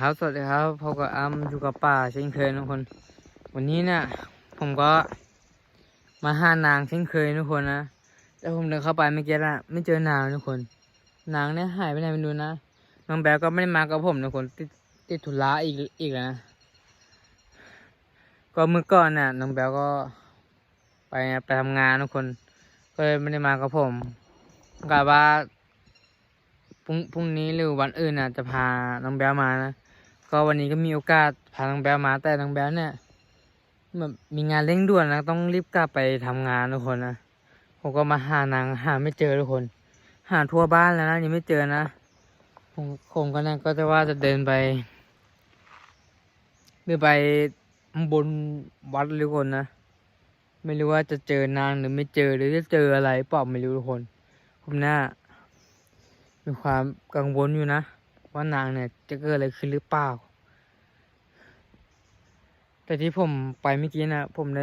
ครับสวัสดีครับพบกับอ้ำอยู่กับป่าเช่นเคยทุกคน วันนี้เนี่ยผมก็มาหานางเช่นเคยทุกคนนะแต่ผมเดินเข้าไปเมื่อกี้นะไม่เจอนางทุกคน นางเนี่ยหายไปไหนไม่รู้นะน้องแบลก็ไม่ได้มากับผมทุกคนติดติดธุระอีกอีกนะก็เมื่อก่อนน่ะน้องแบลก็ไปไปทำงานทุกคน ก็เลยไม่ได้มากับผมกะว่าพรุ่งพรุ่งนี้หรือวันอื่นน่ะจะพาน้องแบลมานะ ก็วันนี้ก็มีโอกาสพาน้องแบลมาแต่น้องแบลเนี่ยแบบมีงานเร่งด่วนนะต้องรีบกลับไปทำงานทุกคนนะผมก็มาหานางหาไม่เจอทุกคน หาทั่วบ้านแล้วนะยังไม่เจอนะผมผมก็นี่ยก็จะว่าจะเดินไปเดินไปบนวัดทุกคนนะไม่รู้ว่าจะเจอนางหรือไม่เจอหรือจะเจออะไรเปล่าไม่รู้ทุกคน ผมน่ามีความกังวลอยู่นะ ว่านางเนี่ยจะเกิดอะไรขึ้นหรือเปล่า แต่ที่ผมไปเมื่อกี้นะผมได้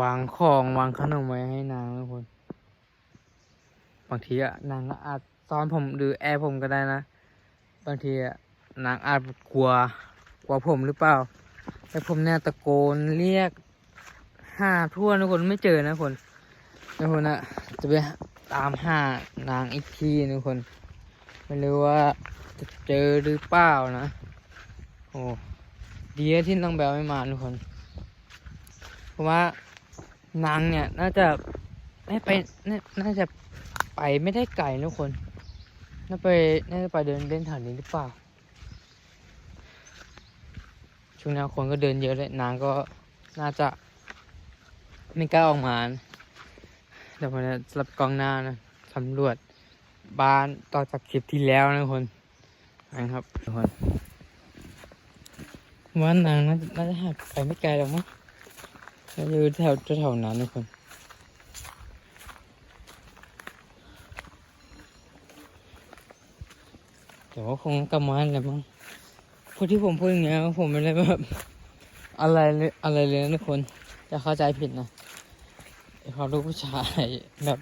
วางของวางขนมไว้ให้นางทุกคน บางทีอะนางก็อาจซ้อนผมหรือแอบผมก็ได้นะ บางทีอะนางอาจกลัวกลัวผมหรือเปล่า แต่ผมเนี่ยตะโกนเรียกห้าทั่วทุกคนไม่เจอนะคนทุกคนอะจะไปตามหานางอีกทีนึงคน ไม่รู้ว่าจะเจอหรือเปล่านะ โอ้ดีนะที่น้องแบลไม่มาทุกคน เพราะว่านางเนี่ยน่าจะไม่ไปน,น่าจะไปไม่ได้ไกลทุกคน น่าไปน่าจะไปเดินเล่นแถวนี้หรือเปล่า ช่วงนี้คนก็เดินเยอะเลยนางก็น่าจะไม่กล้าออกมาเดี๋ยวผมจะสลับกล้องหน้านะสำรวจ บ้านต่อจากคลิปที่แล้วนะคนนะครับทุกคนว่านางน่าน่าจะหายไปไม่ไกลหรอกมั้งน่าจะอยู่แถวแถวนั้นทุกคนแต่ว่าคงกลับมาแหละมั้งพอที่ผมพูดอย่างเงี้ยผมไม่ได้แบบอะไรเลยอะไรเลยนะทุกคนจะเข้าใจผิดนะเขาลูกผู้ชายแบบ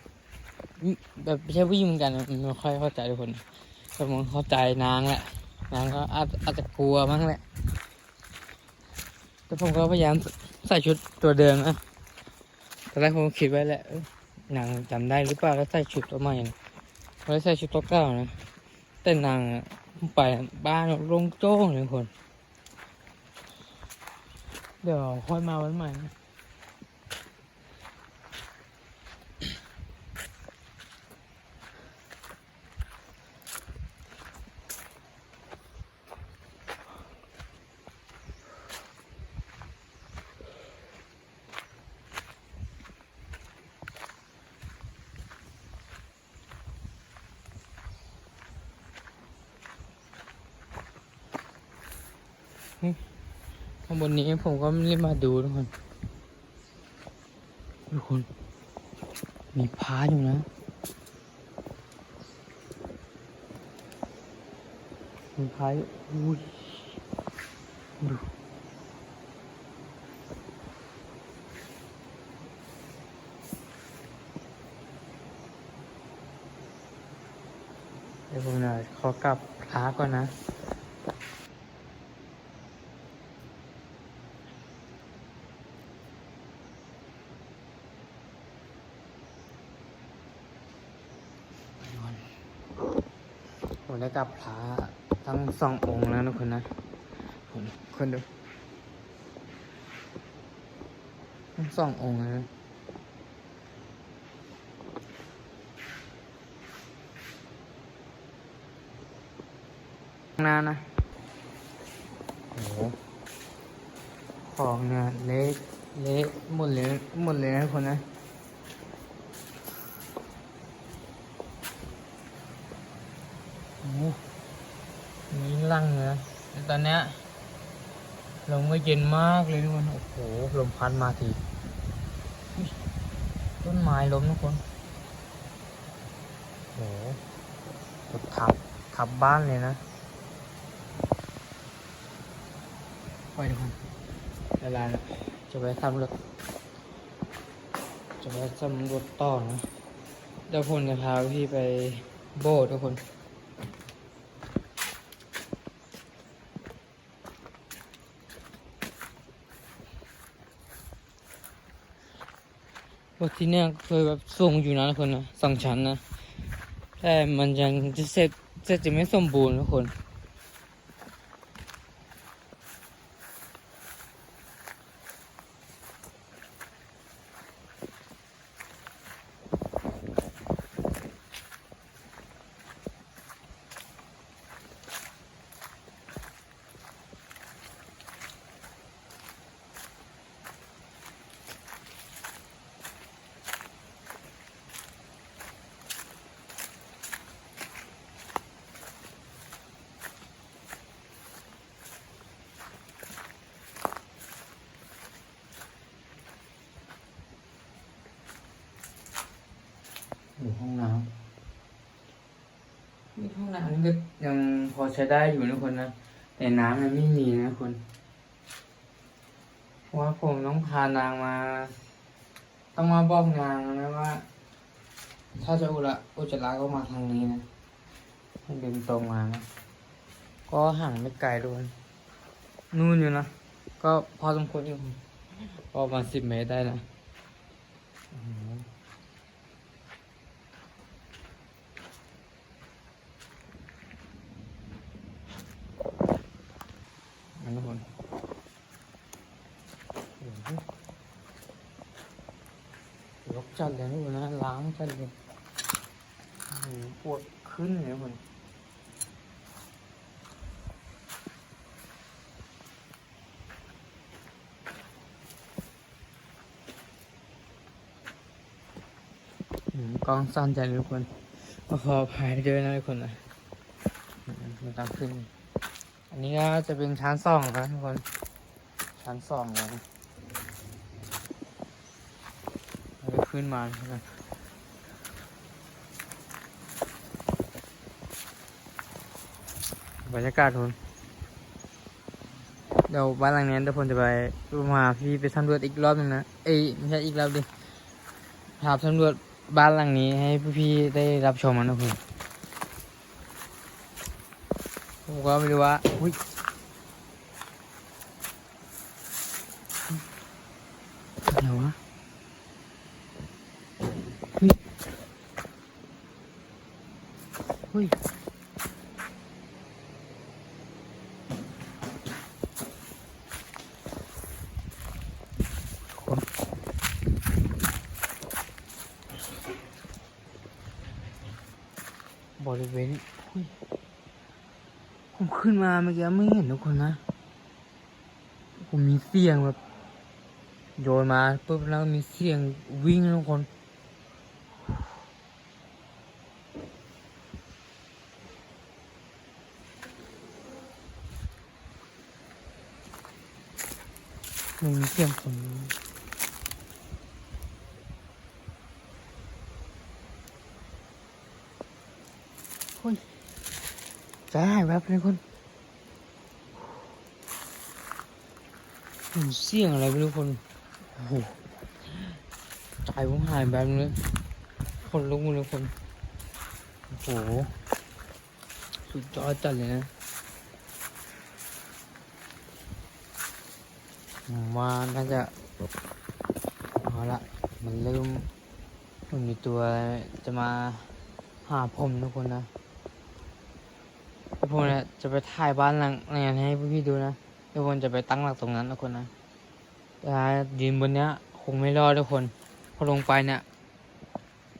แบบไม่ใช่ผู้หญิงเหมือนกันมันไม่ค่อยเข้าใจทุกคนแต่มันเข้าใจนางแหละนางก็อาจอาจจะกลัวมั้งแหละแต่ผมก็พยายามใส่ชุดตัวเดิมนะตอนแรกผมคิดไว้แหละนางจำได้หรือเปล่าแล้วใส่ชุดตัวใหม่นะเขาเลยใส่ชุดตัวเก่านะแต่นางไปบ้านโล่งโจ้งเลยทุกคน เดี๋ยวค่อยมาวันใหม่นะ ข้างบนนี้ผมก็ไม่ได้มาดูทุกคน ทุกคน มีพาอยู่นะมีพาอยู่อุ้ยดูเดี๋ยวผมหน่อยขอกลับพาก่อนนะ ผมได้กลับพระทั้งสององค์แล้วนะคุณนะผมคนดูทั้งสององค์เลยนะข้างหน้านะโอ้โหของเนี่ยเละเละหมดเลยหมดเลยนะคนนะ โอ้โหมี ลังเลยนะแต่ตอนเนี้ยลมก็เย็นมากเลยทุกคนโอ้โหลมพัดมาทีอุ๊ยต้นไม้ล้มทุกคนโอ้โหกดทับทับบ้านเลยนะไปทุกคนเวลานะจะไปทำรถจะไปสำรวจต่อนะเดี๋ยวผมจะพาพี่ไปโบสถ์ทุกคน ว่าที่เนี่ยเคยแบบสูงอยู่นะทุกคนนะสองชั้นนะ แต่มันยังจะเสร็จเสร็จจะไม่สมบูรณ์ทุกคน อยู่ห้องน้ำนี่ห้องน้ำนี่ก็ยังพอ ใช้ได้อยู่นะคนนะ แต่น้ำมันไม่มีนะคนเพราะว่าผมต้องพานางมา ต้องมาบอกนางนะว่า ถ้าจะอุระอุจจาระก็มาทางนี้นะให้ดินตรงมานะก็ห่างไม่ไกลด้วยนู่นอยู่นะ ก็พอสมควรอยู่ประมาณสิบเมตรได้นะ อื้อหืออันนั้นคนยกจัดเลยนี่คนนะล้างจัดเลยปวดขึ้นเลยคนอืมกล้องสั้นใจเลยทุกคนขออภัยด้วยนะทุกคนนะมไม่ต้องขึ้น อันนี้ก็จะเป็นชั้นสองครับทุกคน ชั้นสองเลยเราจะขึ้นมาครับบรรยากาศทุกคนเดี๋ยวบ้านหลังนี้เดี๋ยวผมจะไปมาพี่ไปสำรวจอีกรอบหนึงนะเอ้ยไม่ใช่อีกรอบดิพาสำรวจบ้านหลังนี้ให้พี่ๆได้รับชมมันนะคุณผม ก็ไม่รู้ว่าอุ้ยอะไรวะเฮ้ยเฮ้ยคนบริเวณเฮ้ยผม ขึ้นมาเมื่อกี้ไม่เห็นทุกคนนะ ผมมีเสียงแบบ โยนมาปุ๊บแล้วมีเสียงวิ่งทุกคน มันมีเสียงคนเฮ้ยใจหายแวบเลยคนมัน เสียงอะไรไม่รู้คน โอ้โหใจผมหายแบบนี้คนลุกหมดเลยคน โอ้โห สุดยอดจัดเลยนะมาน่าจะเอาละมันเริ่มมันมีตัวจะมาหาผมทุกคนนะผมเนี่ยจะไปถ่ายบ้านหลังนี้ให้พี่ดูนะ ทุกคนจะไปตั้งหลักตรงนั้นทุกคนนะแต่ยืนบนเนี้ย คงไม่รอดทุกคน พอลงไปเนี่ย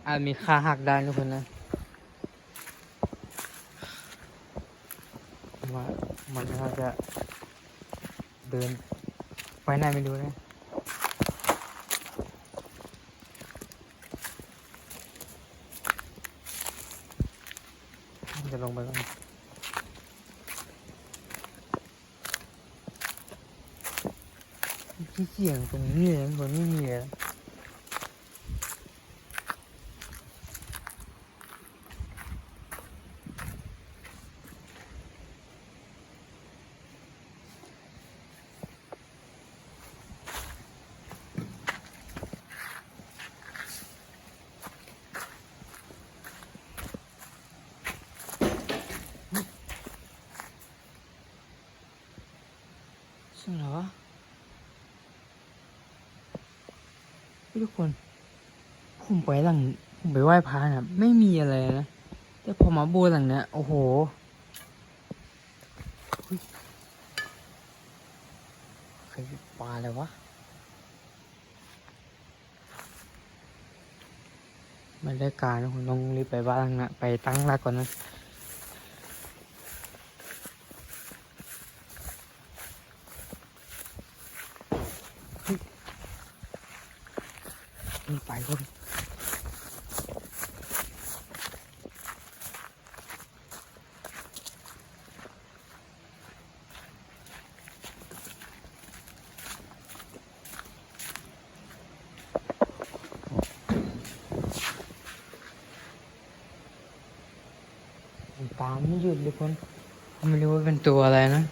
อาจมีขาหักได้ทุกคนนะว่ามันน่าจะเดินไปไหนไม่รู้นะจะลงไปแล้วที่เสียงตรงนี้ เลยมันไม่มีเลยซึ่งเหรอวะพี่ ทุกคน ผมไปหลัง ผมไปไหว้พระนะไม่มีอะไรนะ แต่พอมาโบสถ์หลังเนี้ยโอ้โหใครปลาอะไรวะไม่ได้การนะผมต้องรีบไปบ้านนะไปตั้งหลักก่อนนะเฮ้ย นี่ไปก่อนตามไม่หยุดเลยคนไม่รู้ว่าเป็นตัวอะไรนะ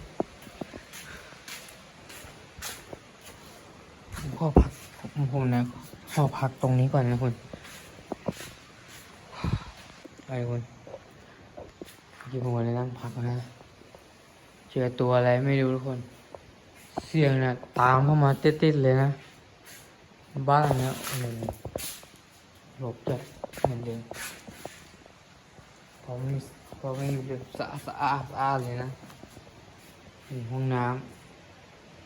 ผมขอพักผมผมนะ ขอพักตรงนี้ก่อนนะคุณไปคุณเมื่อกี้ผมเลยนั่งพักนะเจอตัวอะไรไม่รู้ทุกคน เสียงนะตามเข้ามาติดๆเลยนะ บ้านเนี้ยหลบจัดเหมือนเดิมพอมีพอมีแบบสะอาดสะอาดสะอาดเลยนะมีห้องน้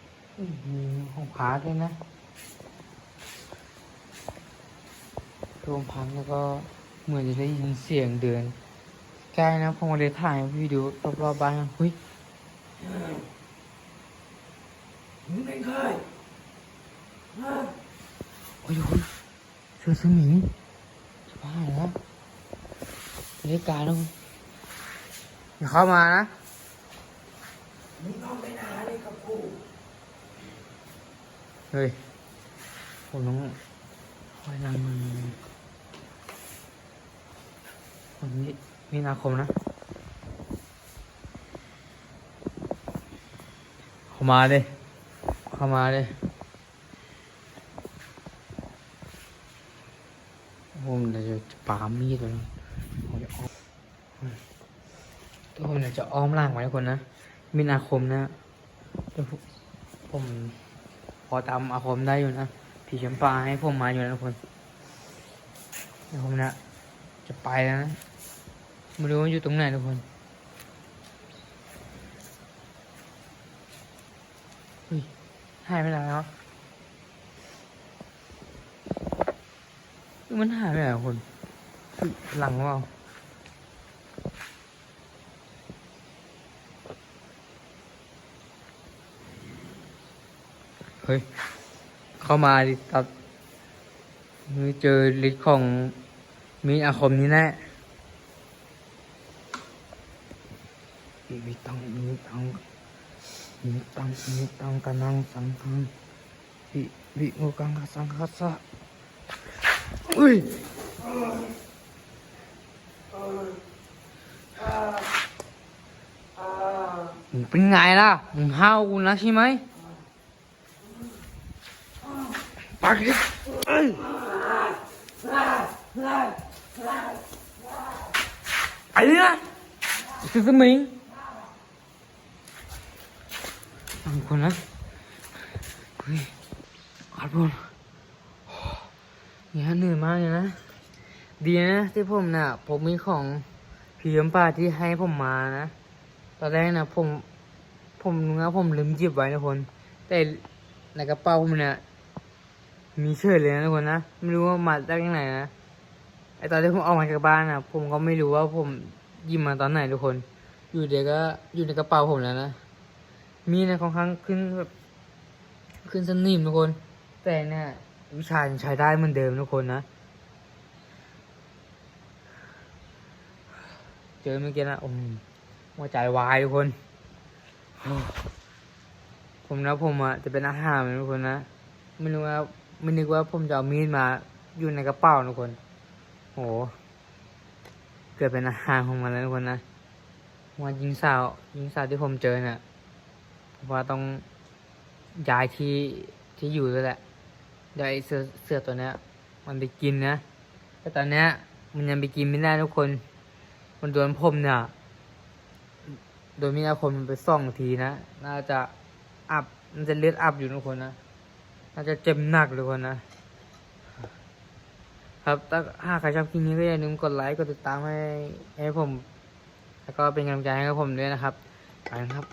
ำมีห้องพักด้วยนะ รวมพักแล้วก็เหมือนจะได้ยินเสียงเดินใกล้นะผมเลยถ่ายวิดีโอรอบๆบ้านนะเฮ้ยมึงเป็นใครฮะโอ้ยคุณเสือสมิงจะบ้าแล้วบรรยากาศแล้วคุณอย่าเข้ามานะมึงต้องไปหาอะไรกับกูเฮ้ยผมต้องคอยนำมัน วันนี้มีนาคมนะเข้ามาเลยเข้ามาเลยผมเดี๋ยวจะปามีดเลยผมจะอ้อมทุกคนเดี๋ยวจะอ้อมล่างไว้ทุกคนนะมีนาคมนะผมพอตามอาคมได้อยู่นะผีชมปลาให้ผมมาอยู่นะทุกคนผมนะจะไปแล้วนะ ไม่รู้ว่าอยู่ตรงไหนทุกคนหายไปไหนแล้วเฮ้ยมันหายไปไหนวะคนหลังว่าเฮ้ย เข้ามาดิตัดมือเจอฤทธิ์ของมีอาคมนี้แน่ มีตังมีตังมีตังมีตังกันนังสังคังวิวิโมกังคสังคัสสะอุ้ยมึงเป็นไงล่ะมึงห้าวกูนะใช่ไหมปากดิเอ้ยไอ้เนี่ยคือสมิ งบางคนนะเฮ้ยขัดบนเนี่ยเหนื่อยมากเลยนะ ดีนะที่ผมน่ะ ผมมีของพีมป่าที่ให้ผมมานะ ตอนแรกนะผม ผมนึกว่าผมลืมหยิบไว้นะคน แต่ในกระเป๋าผมเนี่ยมีเชื่อเลยนะทุกคนนะ ไม่รู้ว่ามาจากไหนนะ ไอตอนที่ผมออกมาจากบ้านนะผมก็ไม่รู้ว่าผมหยิบมาตอนไหนทุกคน อยู่เดี๋ยวก็อยู่ในกระเป๋าผมแล้วนะ มีนะค่อนข้งขึ้นแบบขึ้นสนิมทุกคน แต่เนี่ยวิชาใช้ได้เหมือนเดิมทุกคนนะ เจอเมื่อกี้นะโอ้โหหัวใจวายทุกคน ผมนะผมอะจะเป็นอาหารเหมือนทุกคนนะไม่รู้ว่าไม่นึกว่าผมจะเอามีดมาอยู่ในกระเป๋าทุกคนโหเกิดเป็นอาหารของมันแล้วทุกคนนะว่ายิงสาวยิงสาวที่ผมเจอเนี่ย ว่าต้องย้ายที่ที่อยู่แล้วแหละเดี๋ยวไอ้เสือเสือตัวเนี้ย มันไปกินนะแต่ตอนเนี้ย มันยังไปกินไม่ได้ทุกคน มันโดนผมเนี่ยโดนมีอาคมมันไปส่องทีนะ น่าจะอับน่าจะเลือดอับอยู่ทุกคนนะ น่าจะเจ็บหนักเลยคนนะ ครับถ้าหากใครชอบคลิปนี้ก็อย่าลืมกดไลค์กดติดตามให้ให้ผม แล้วก็เป็นกำลังใจให้กับผมด้วยนะครับไปครับ